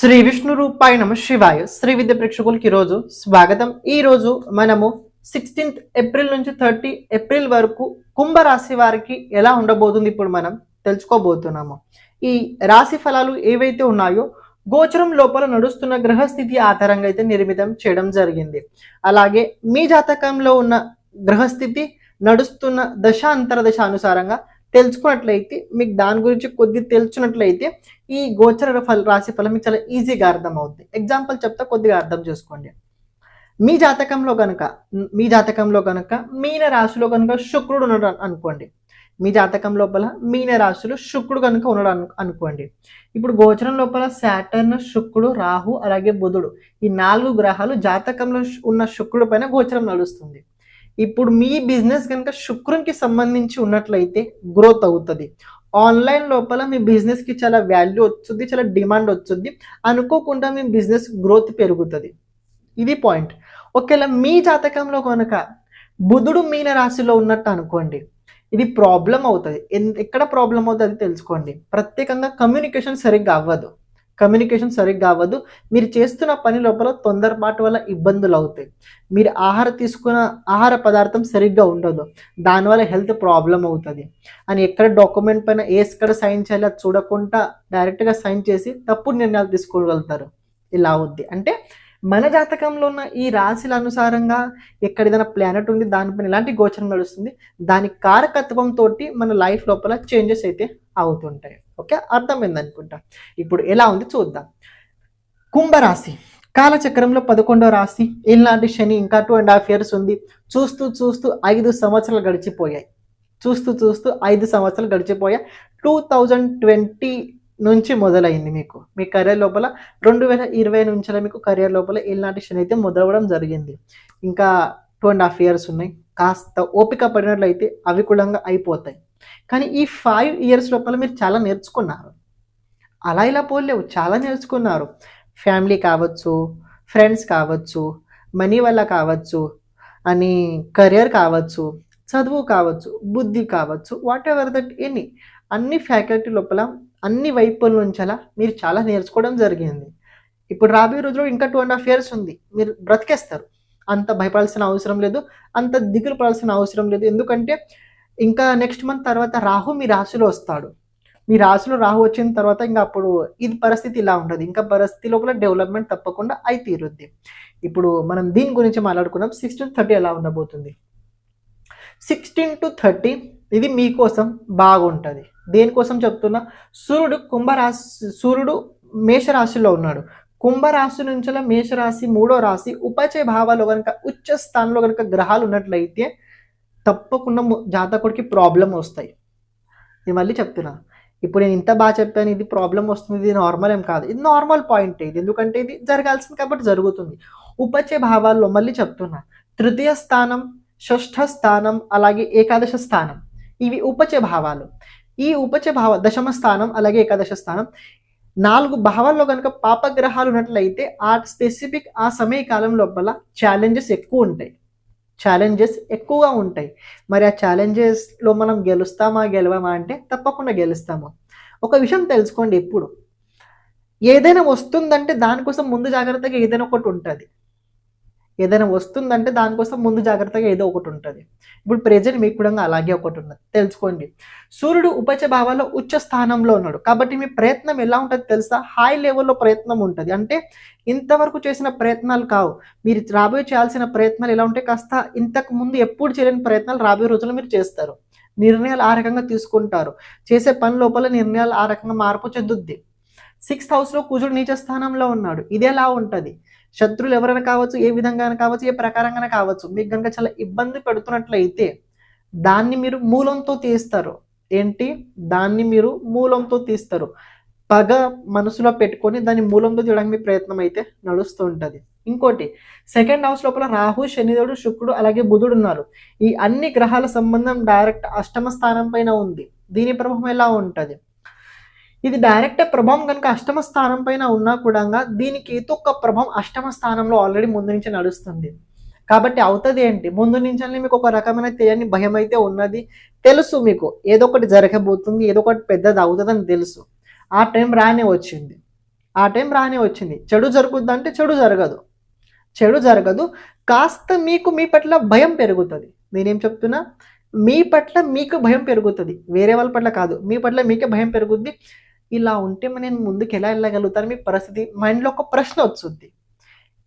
శ్రీ విష్ణు రూపాయ నమ శివాయ. శ్రీ విద్య ప్రేక్షకులకి ఈరోజు స్వాగతం. ఈ రోజు మనము సిక్స్టీన్త్ ఏప్రిల్ నుంచి థర్టీ ఏప్రిల్ వరకు కుంభరాశి వారికి ఎలా ఉండబోతుంది ఇప్పుడు మనం తెలుసుకోబోతున్నాము. ఈ రాశి ఫలాలు ఏవైతే ఉన్నాయో గోచరం లోపల నడుస్తున్న గ్రహస్థితి ఆధారంగా అయితే నిర్మితం చేయడం జరిగింది. అలాగే మీ జాతకంలో ఉన్న గ్రహస్థితి నడుస్తున్న దశ అంతర్దశ అనుసారంగా తెలుసుకున్నట్లయితే మీకు దాని గురించి కొద్ది తెలుసుకున్నట్లయితే ఈ గోచర ఫల రాశి ఫలం మీకు చాలా ఈజీగా అర్థం అవుతుంది ఎగ్జాంపుల్ చెప్తా కొద్దిగా అర్థం చేసుకోండి. మీ జాతకంలో కనుక మీ జాతకంలో కనుక మీన రాశిలో కనుక శుక్రుడు ఉన్నాడు అనుకోండి. మీ జాతకం లోపల మీన రాశిలో శుక్రుడు కనుక ఉన్నాడు అను అనుకోండి. ఇప్పుడు గోచరం లోపల శాటర్న్ శుక్రుడు రాహు అలాగే బుధుడు ఈ నాలుగు గ్రహాలు జాతకంలో ఉన్న శుక్రుడు పైన గోచరం నడుస్తుంది. ఇప్పుడు మీ బిజినెస్ కనుక శుక్రునికి సంబంధించి ఉన్నట్లయితే గ్రోత్ అవుతుంది. ఆన్లైన్ లోపల మీ బిజినెస్కి చాలా వాల్యూ వచ్చుద్ది చాలా డిమాండ్ వచ్చుద్ది అనుకోకుండా మీ బిజినెస్ గ్రోత్ పెరుగుతుంది. ఇది పాయింట్ ఒకవేళ మీ జాతకంలో కనుక బుధుడు మీన రాశిలో ఉన్నట్టు అనుకోండి ఇది ప్రాబ్లం అవుతుంది. ఎన్- ఎక్కడ ప్రాబ్లం అవుతుంది అది తెలుసుకోండి. ప్రత్యేకంగా కమ్యూనికేషన్ సరిగ్గా అవ్వదు. కమ్యూనికేషన్ సరిగ్గా అవ్వదు. మీరు చేస్తున్న పని లోపల తొందరపాటు వల్ల ఇబ్బందులు అవుతాయి. మీరు ఆహార తీసుకున్న ఆహార పదార్థం సరిగ్గా ఉండదు. దానివల్ల హెల్త్ ప్రాబ్లం అవుతుంది. అని ఎక్కడ డాక్యుమెంట్ పైన ఏ ఎక్కడ సైన్ చేయాలి అది చూడకుండా డైరెక్ట్గా సైన్ చేసి తప్పుడు నిర్ణయాలు తీసుకోగలుగుతారు. ఇలా అవుద్ది. అంటే మన జాతకంలో ఉన్న ఈ రాశుల అనుసారంగా ఎక్కడ ఏదైనా ప్లానెట్ ఉంది దానిపైన ఎలాంటి గోచరం నడుస్తుంది దాని కారకత్వం తోటి మన లైఫ్ లోపల చేంజెస్ అయితే అవుతుంటాయి. ఓకే? అర్థమైంది అనుకుంటా ఇప్పుడు ఎలా ఉంది చూద్దాం. కుంభరాశి. కాలచక్రంలో పదకొండో రాశి. ఇలాంటి శని ఇంకా టూ అండ్ హాఫ్ ఇయర్స్ ఉంది. చూస్తూ చూస్తూ ఐదు సంవత్సరాలు గడిచిపోయాయి. చూస్తూ చూస్తూ ఐదు సంవత్సరాలు గడిచిపోయాయి. టూ థౌజండ్ ట్వంటీ నుంచి మొదలైంది మీకు. మీ కెరియర్ లోపల రెండు వేల ఇరవై నుంచి మీకు కెరియర్ లోపల ఇలాంటి శని అయితే మొదలవడం జరిగింది. ఇంకా టూ అండ్ హాఫ్ ఇయర్స్ ఉన్నాయి. కాస్త ఓపిక పడినట్లయితే అవి అయిపోతాయి. కానీ ఈ ఫైవ్ ఇయర్స్ లోపల మీరు చాలా నేర్చుకున్నారు. అలా ఇలా పోలేవు చాలా నేర్చుకున్నారు. ఫ్యామిలీ కావచ్చు ఫ్రెండ్స్ కావచ్చు మనీ వల్ల కావచ్చు అని కెరియర్ కావచ్చు చదువు కావచ్చు బుద్ధి కావచ్చు వాట్ ఎవర్ దట్ ఎనీ అన్ని ఫ్యాకల్టీ లోపల అన్ని వైపుల నుంచి అలా మీరు చాలా నేర్చుకోవడం జరిగింది. ఇప్పుడు రాబోయే రోజుల్లో ఇంకా టూ అండ్ హాఫ్ ఇయర్స్ ఉంది. మీరు బ్రతికేస్తారు. అంత భయపడాల్సిన అవసరం లేదు అంత దిగులు పడాల్సిన అవసరం లేదు. ఎందుకంటే ఇంకా నెక్స్ట్ మంత్ తర్వాత రాహు మీ రాశిలో వస్తాడు. మీ రాశిలో రాహు వచ్చిన తర్వాత ఇంకా అప్పుడు ఇది పరిస్థితి ఇలా ఉండదు. ఇంకా పరిస్థితి లోపల డెవలప్మెంట్ తప్పకుండా అయి తీరుద్ది. ఇప్పుడు మనం దీని గురించి మాట్లాడుకున్నాం. సిక్స్టీన్ థర్టీ ఎలా ఉండబోతుంది? సిక్స్టీన్ టు థర్టీ ఇది మీకోసం బాగుంటుంది. దేనికోసం చెప్తున్నా? సూర్యుడు కుంభరాశి సూర్యుడు మేషరాశిలో ఉన్నాడు. కుంభరాశి నుంచి మేషరాశి మూడో రాశి ఉపచయ భావాలు కనుక ఉచ్చ స్థానంలో కనుక గ్రహాలు ఉన్నట్లయితే తప్పకుండా జాతకుడికి ప్రాబ్లం వస్తాయి. నేను మళ్ళీ చెప్తున్నా. ఇప్పుడు నేను ఇంత బాగా చెప్పాను ఇది ప్రాబ్లం వస్తుంది ఇది నార్మల్ ఏం కాదు. ఇది నార్మల్ పాయింట్ ఇది ఎందుకంటే ఇది జరగాల్సింది కాబట్టి జరుగుతుంది. ఉపచయ భావాల్లో మళ్ళీ చెప్తున్నా. తృతీయ స్థానం షష్ఠ స్థానం అలాగే ఏకాదశ స్థానం. ఇవి ఉపచయ భావాలు. ఈ ఉపచయ భావ దశమ స్థానం అలాగే ఏకాదశ స్థానం. నాలుగు భావాల్లో కనుక పాపగ్రహాలు ఉన్నట్లయితే ఆ స్పెసిఫిక్ ఆ సమయ కాలం లోపల ఛాలెంజెస్ ఎక్కువ ఉంటాయి. ఛాలెంజెస్ ఎక్కువగా ఉంటాయి. మరి ఆ ఛాలెంజెస్లో మనం గెలుస్తామా గెలవమా అంటే తప్పకుండా గెలుస్తాము. ఒక విషయం తెలుసుకోండి ఎప్పుడు. ఏదైనా వస్తుందంటే దానికోసం ముందు జాగ్రత్తగా ఏదైనా ఒకటి ఉంటుంది. ఏదైనా వస్తుందంటే దానికోసం ముందు జాగ్రత్తగా ఏదో ఒకటి ఉంటుంది. ఇప్పుడు ప్రెజెంట్ మీకు కూడా అలాగే ఒకటి ఉన్నది. తెలుసుకోండి. సూర్యుడు ఉపచ భావాల్లో ఉచ్చ స్థానంలో ఉన్నాడు. కాబట్టి మీ ప్రయత్నం ఎలా ఉంటుంది తెలుసా? హై లెవెల్లో ప్రయత్నం ఉంటుంది. అంటే ఇంతవరకు చేసిన ప్రయత్నాలు కావు. మీరు రాబోయే చేయాల్సిన ప్రయత్నాలు ఎలా ఉంటే కాస్త ఇంతకు ముందు ఎప్పుడు చేయలేని ప్రయత్నాలు రాబోయే రోజుల్లో మీరు చేస్తారు. నిర్ణయాలు ఆ రకంగా తీసుకుంటారు. చేసే పని లోపల నిర్ణయాలు ఆ రకంగా మార్పు చెందుద్ది. సిక్స్త్ హౌస్లో కుజుడు నీచ స్థానంలో ఉన్నాడు. ఇది ఎలా ఉంటుంది? శత్రువులు ఎవరైనా కావచ్చు ఏ విధంగా కావచ్చు ఏ ప్రకారంగానే కావచ్చు మీకు కనుక చాలా ఇబ్బంది పెడుతున్నట్లయితే దాన్ని మీరు మూలంతో తీస్తారు. ఏంటి? దాన్ని మీరు మూలంతో తీస్తారు. పగ మనసులో పెట్టుకొని దాన్ని మూలంతో తీయడానికి మీ ప్రయత్నం అయితే నడుస్తూ ఉంటుంది. ఇంకోటి సెకండ్ హౌస్ లోపల రాహు శనిదేవుడు శుక్రుడు అలాగే బుధుడు ఉన్నారు. ఈ అన్ని గ్రహాల సంబంధం డైరెక్ట్ అష్టమ స్థానం పైన ఉంది. దీని ప్రభావం ఎలా ఉంటుంది? ఇది డైరెక్ట్ ప్రభావం కనుక అష్టమ స్థానం పైన ఉన్నా కూడా దీనికి ఏదో ఒక ప్రభావం అష్టమ స్థానంలో ఆల్రెడీ ముందు నుంచి నడుస్తుంది. కాబట్టి అవుతుంది ఏంటి? ముందు నుంచి మీకు ఒక రకమైన తెలియని భయం అయితే ఉన్నది. తెలుసు మీకు. ఏదో ఒకటి జరగబోతుంది ఏదో ఒకటి పెద్దది అవుతుందని తెలుసు. ఆ టైం రానే వచ్చింది. ఆ టైం రానే వచ్చింది. చెడు జరుగుద్ది అంటే చెడు జరగదు. చెడు జరగదు. కాస్త మీకు మీ పట్ల భయం పెరుగుతుంది. నేనేం చెప్తున్నా? మీ పట్ల మీకు భయం పెరుగుతుంది. వేరే వాళ్ళ పట్ల కాదు. మీ పట్ల మీకే భయం పెరుగుద్ది. ఇలా ఉంటే నేను ముందుకు ఎలా వెళ్ళగలుగుతాను మీ పరిస్థితి? మైండ్లో ఒక ప్రశ్న వచ్చుద్ది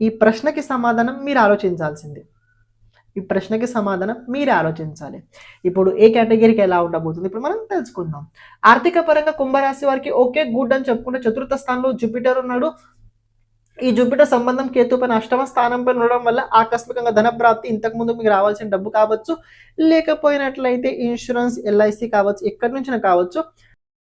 ఈ ప్రశ్నకి సమాధానం మీరు ఆలోచించాల్సింది. ఈ ప్రశ్నకి సమాధానం మీరే ఆలోచించాలి. ఇప్పుడు ఏ కేటగిరీకి ఎలా ఉండబోతుంది? ఇప్పుడు మనం తెలుసుకుందాం. ఆర్థిక పరంగా కుంభరాశి వారికి ఓకే గుడ్ అని చెప్పుకుంటే చతుర్థ స్థానంలో జూపిటర్ ఉన్నాడు. ఈ జూపిటర్ సంబంధం కేతు పైన అష్టమ స్థానం పైన ఉండడం వల్ల ఆకస్మికంగా ధన ప్రాప్తి ఇంతకు ముందు మీకు రావాల్సిన డబ్బు కావచ్చు. లేకపోయినట్లయితే ఇన్సూరెన్స్ ఎల్ఐసి కావచ్చు ఎక్కడి నుంచి కావచ్చు.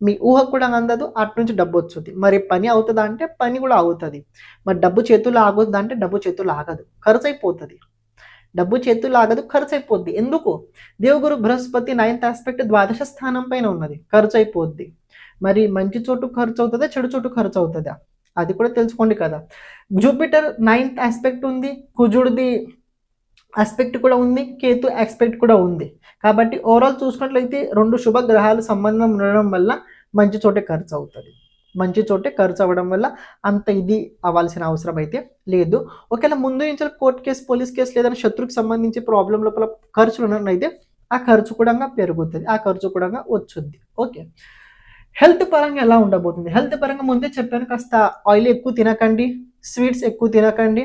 మీ ఊహ కూడా అందదు అటు నుంచి డబ్బు వస్తుంది. మరి పని అవుతుందా అంటే పని కూడా అవుతుంది. మరి డబ్బు చేతులు ఆగొద్దా అంటే డబ్బు చేతులు ఆగదు. ఖర్చు అయిపోతుంది డబ్బు చేతులు ఆగదు ఖర్చు అయిపోద్ది ఎందుకు? దేవగురు బృహస్పతి నైన్త్ ఆస్పెక్ట్ ద్వాదశ స్థానం పైన ఉన్నది. ఖర్చు అయిపోద్ది మరి మంచి చోటు ఖర్చు అవుతుందా చెడు చోటు ఖర్చు అవుతుందా అది కూడా తెలుసుకోండి కదా. జూపిటర్ నైన్త్ ఆస్పెక్ట్ ఉంది. కుజుడిది ఆస్పెక్ట్ కూడా ఉంది కేతు ఆస్పెక్ట్ కూడా ఉంది కాబట్టి ఓవరాల్ చూసుకున్నట్లయితే రెండు శుభ గ్రహాలు సంబంధం ఉండడం వల్ల మంచి చోటే ఖర్చు అవుతుంది మంచి చోటే ఖర్చు అవ్వడం వల్ల అంత ఇది అవ్వాల్సిన అవసరం అయితే లేదు ఒకవేళ ముందు నుంచి కోర్టు కేసు పోలీస్ కేసు లేదని శత్రుకు సంబంధించి ప్రాబ్లం లోపల ఖర్చులు ఉన్నట్లయితే ఆ ఖర్చు కూడా పెరుగుతుంది ఆ ఖర్చు కూడా వచ్చుద్ది ఓకే హెల్త్ పరంగా ఎలా ఉండబోతుంది హెల్త్ పరంగా ముందే చెప్పాను కాస్త ఆయిల్ ఎక్కువ తినకండి స్వీట్స్ ఎక్కువ తినకండి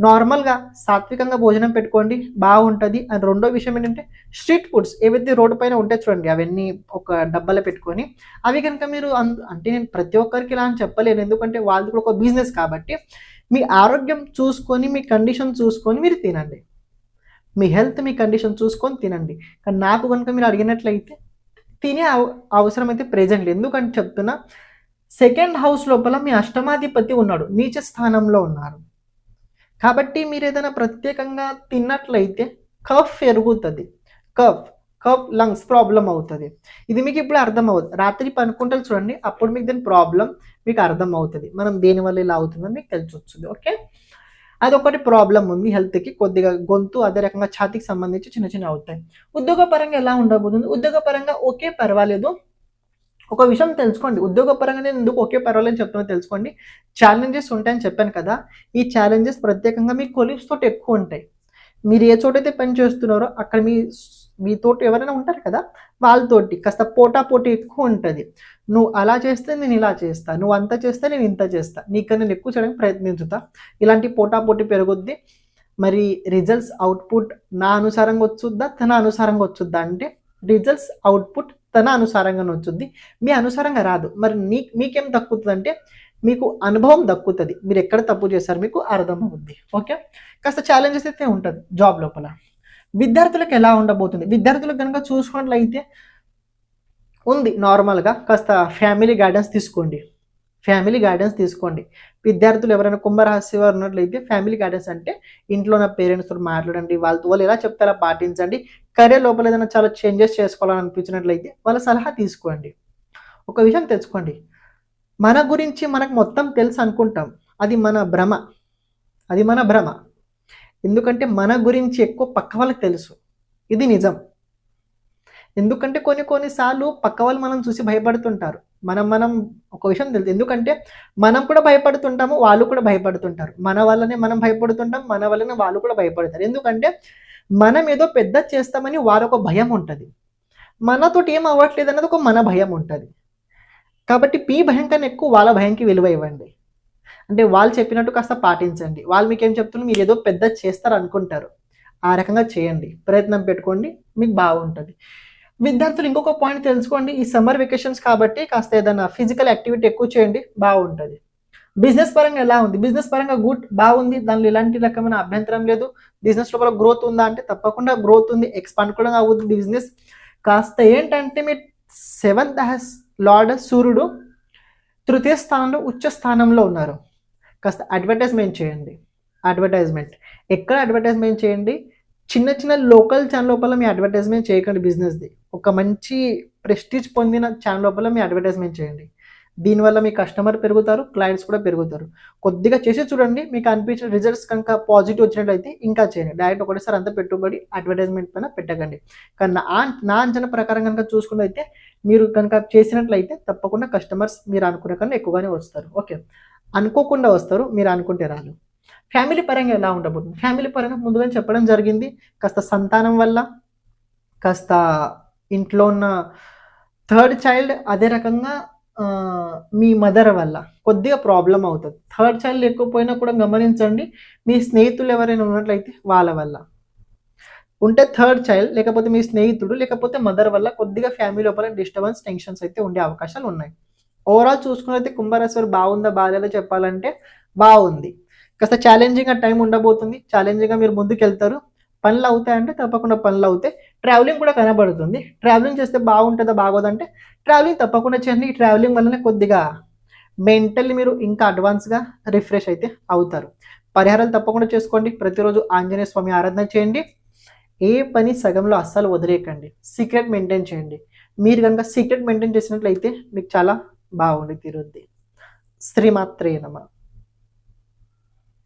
నార్మల్గా సాత్వికంగా భోజనం పెట్టుకోండి బాగుంటుంది. అండ్ రెండో విషయం ఏంటంటే స్ట్రీట్ ఫుడ్స్ ఏవైతే రోడ్డు పైన ఉంటాయి చూడండి అవన్నీ ఒక డబ్బాలో పెట్టుకొని అవి కనుక మీరు అంటే నేను ప్రతి ఒక్కరికి ఇలా అని చెప్పలేను. ఎందుకంటే వాళ్ళది కూడా ఒక బిజినెస్ కాబట్టి మీ ఆరోగ్యం చూసుకొని మీ కండిషన్ చూసుకొని మీరు తినండి. మీ హెల్త్ మీ కండిషన్ చూసుకొని తినండి. కానీ నాకు కనుక మీరు అడిగినట్లయితే తినే అవ- అవసరం అయితే ప్రెజెంట్ లేదు. ఎందుకంటే చెప్తున్నా సెకండ్ హౌస్ లోపల మీ అష్టమాధిపతి ఉన్నాడు. నీచ స్థానంలో ఉన్నారు. కాబట్టి మీరు ఏదైనా ప్రత్యేకంగా తిన్నట్లయితే కఫ్ పెరుగుతుంది కఫ్ కఫ్ లంగ్స్ ప్రాబ్లం అవుతుంది. ఇది మీకు ఇప్పుడు అర్థం అవుతుంది రాత్రి పనుకుంటే చూడండి అప్పుడు మీకు దీని ప్రాబ్లం మీకు అర్థం అవుతుంది మనం దేనివల్ల ఇలా అవుతుందని మీకు తెలిసి వస్తుంది ఓకే? అదొకటి ప్రాబ్లం ఉంది హెల్త్కి. కొద్దిగా గొంతు అదే రకంగా ఛాతీకి సంబంధించి చిన్న చిన్న అవుతాయి. ఉద్యోగపరంగా ఎలా ఉండబోతుంది? ఉద్యోగ పరంగా ఓకే పర్వాలేదు. ఒక విషయం తెలుసుకోండి. ఉద్యోగపరంగా నేను ఎందుకు ఓకే పర్వాలని చెప్తున్నా తెలుసుకోండి. ఛాలెంజెస్ ఉంటాయని చెప్పాను కదా ఈ ఛాలెంజెస్ ప్రత్యేకంగా మీ కొలీగ్స్ తోటి ఎక్కువ ఉంటాయి. మీరు ఏ చోటైతే పని చేస్తున్నారో అక్కడ మీ మీతోటి ఎవరైనా ఉంటారు కదా వాళ్ళతోటి కాస్త పోటా పోటీ ఎక్కువ ఉంటుంది. నువ్వు అలా చేస్తే నేను ఇలా చేస్తా నువ్వు అంత చేస్తే నేను ఇంత చేస్తా నీకన్నా నేను ఎక్కువ చేయడానికి ప్రయత్నించుతా. ఇలాంటి పోటా పోటీ పెరుగుద్ది. మరి రిజల్ట్స్ అవుట్పుట్ నా అనుసారంగా వచ్చుద్దా తన అనుసారంగా వచ్చుద్దా? అంటే రిజల్ట్స్ అవుట్పుట్ తన అనుసారంగానే వచ్చింది మీ అనుసారంగా రాదు. మరి నీ మీకేం దక్కుతుంది అంటే మీకు అనుభవం దక్కుతుంది. మీరు ఎక్కడ తప్పు చేశారు మీకు అర్థం అవుద్ది ఓకే? కాస్త ఛాలెంజెస్ అయితే ఉంటుంది జాబ్ లోపల. విద్యార్థులకు ఎలా ఉండబోతుంది? విద్యార్థులకు కనుక చూసుకున్నట్లయితే ఉంది నార్మల్గా. కాస్త ఫ్యామిలీ గైడెన్స్ తీసుకోండి. ఫ్యామిలీ గైడెన్స్ తీసుకోండి. విద్యార్థులు ఎవరైనా కుంభరాశి వారు ఉన్నట్లయితే ఫ్యామిలీ గైడెన్స్ అంటే ఇంట్లో ఉన్న పేరెంట్స్తో మాట్లాడండి. వాళ్ళతో వాళ్ళు ఎలా చెప్తారో పాటించండి. కెరీర్ లోపల ఏదైనా చాలా చేంజెస్ చేసుకోవాలని అనిపించినట్లయితే వాళ్ళ సలహా తీసుకోండి. ఒక విషయం తెచ్చుకోండి. మన గురించి మనకు మొత్తం తెలుసు అనుకుంటాం. అది మన భ్రమ. అది మన భ్రమ. ఎందుకంటే మన గురించి ఎక్కువ పక్క వాళ్ళకి తెలుసు. ఇది నిజం. ఎందుకంటే కొన్ని కొన్నిసార్లు పక్క వాళ్ళు మనం చూసి భయపడుతుంటారు. మనం మనం ఒక విషయం తెలుసు. ఎందుకంటే మనం కూడా భయపడుతుంటాము వాళ్ళు కూడా భయపడుతుంటారు. మన వల్లనే మనం భయపడుతుంటాం మన వల్లనే వాళ్ళు కూడా భయపడతారు. ఎందుకంటే మనం ఏదో పెద్ద చేస్తామని వారు ఒక భయం ఉంటుంది. మనతోటి ఏం అవ్వట్లేదు అన్నది ఒక మన భయం ఉంటుంది. కాబట్టి పీ భయం కన్నా ఎక్కువ వాళ్ళ భయంకి విలువ ఇవ్వండి. అంటే వాళ్ళు చెప్పినట్టు కాస్త పాటించండి. వాళ్ళు మీకు ఏం చెప్తున్నారు మీరు ఏదో పెద్ద చేస్తారు అనుకుంటారు ఆ రకంగా చేయండి. ప్రయత్నం పెట్టుకోండి. మీకు బాగుంటుంది. విద్యార్థులు ఇంకొక పాయింట్ తెలుసుకోండి. ఈ సమ్మర్ వెకేషన్స్ కాబట్టి కాస్త ఏదైనా ఫిజికల్ యాక్టివిటీ ఎక్కువ చేయండి. బాగుంటుంది. బిజినెస్ పరంగా ఎలా ఉంది? బిజినెస్ పరంగా గుడ్ బాగుంది. దానిలో ఎలాంటి రకమైన అభ్యంతరం లేదు. బిజినెస్ లోపల గ్రోత్ ఉందా అంటే తప్పకుండా గ్రోత్ ఉంది. ఎక్స్పాండ్ కూడా అవుతుంది బిజినెస్ కాస్త ఏంటంటే మీ సెవెంత్ హ్యాస్ లార్డ్ సూర్యుడు తృతీయ స్థానంలో ఉచ్చ స్థానంలో ఉన్నారు. కాస్త అడ్వర్టైజ్మెంట్ చేయండి. అడ్వర్టైజ్మెంట్ ఎక్కడ అడ్వర్టైజ్మెంట్ చేయండి? చిన్న చిన్న లోకల్ ఛానల్ లోపల మీ అడ్వర్టైజ్మెంట్ చేయకండి బిజినెస్ది ఒక మంచి ప్రెస్టీజ్ పొందిన ఛానల్ లోపల మీ అడ్వర్టైజ్మెంట్ చేయండి. దీనివల్ల మీ కస్టమర్ పెరుగుతారు క్లయింట్స్ కూడా పెరుగుతారు. కొద్దిగా చేసి చూడండి మీకు అనిపించిన రిజల్ట్స్ కనుక పాజిటివ్ వచ్చినట్లయితే ఇంకా చేయండి. డైరెక్ట్ ఒకటేసారి అంత పెట్టుబడి అడ్వర్టైజ్మెంట్ పైన పెట్టకండి. కానీ నా నా అంచనా ప్రకారం కనుక చూసుకున్నైతే మీరు కనుక చేసినట్లయితే తప్పకుండా కస్టమర్స్ మీరు అనుకునే కన్నా ఎక్కువగానే వస్తారు. ఓకే అనుకోకుండా వస్తారు మీరు అనుకుంటే రాదు. ఫ్యామిలీ పరంగా ఎలా ఉండబోతుంది? ఫ్యామిలీ పరంగా ముందుగా చెప్పడం జరిగింది. కాస్త సంతానం వల్ల కాస్త ఇంట్లో ఉన్న థర్డ్ చైల్డ్ అదే రకంగా మీ మదర్ వల్ల కొద్దిగా ప్రాబ్లం అవుతుంది. థర్డ్ చైల్డ్ లేకపోయినా కూడా గమనించండి మీ స్నేహితులు ఎవరైనా ఉన్నట్లయితే వాళ్ళ వల్ల. ఉంటే థర్డ్ చైల్డ్ లేకపోతే మీ స్నేహితుడు లేకపోతే మదర్ వల్ల కొద్దిగా ఫ్యామిలీ లోపల డిస్టర్బెన్స్ టెన్షన్స్ అయితే ఉండే అవకాశాలు ఉన్నాయి. ఓవరాల్ చూసుకున్నైతే కుంభరాశి బాగుందా బాగాలేదో చెప్పాలంటే బాగుంది. కాస్త ఛాలెంజింగ్ టైం ఉండబోతుంది. ఛాలెంజింగ్గా మీరు ముందుకు వెళ్తారు పనులు అవుతాయంటే తప్పకుండా పనులు అవుతాయి ట్రావెలింగ్ కూడా కనబడుతుంది. ట్రావెలింగ్ చేస్తే బాగుంటుందా బాగోదంటే ట్రావెలింగ్ తప్పకుండా చేయండి. ఈ ట్రావెలింగ్ వల్లనే కొద్దిగా మెంటల్లీ మీరు ఇంకా అడ్వాన్స్గా రిఫ్రెష్ అయితే అవుతారు. పరిహారాలు తప్పకుండా చేసుకోండి. ప్రతిరోజు ఆంజనేయ స్వామి ఆరాధన చేయండి. ఏ పని సగంలో అస్సలు వదిలేయకండి. సీక్రెట్ మెయింటైన్ చేయండి. మీరు కనుక సీక్రెట్ మెయింటైన్ చేసినట్లయితే మీకు చాలా బాగుండి తీరుద్ది. శ్రీమాత్రే నమ.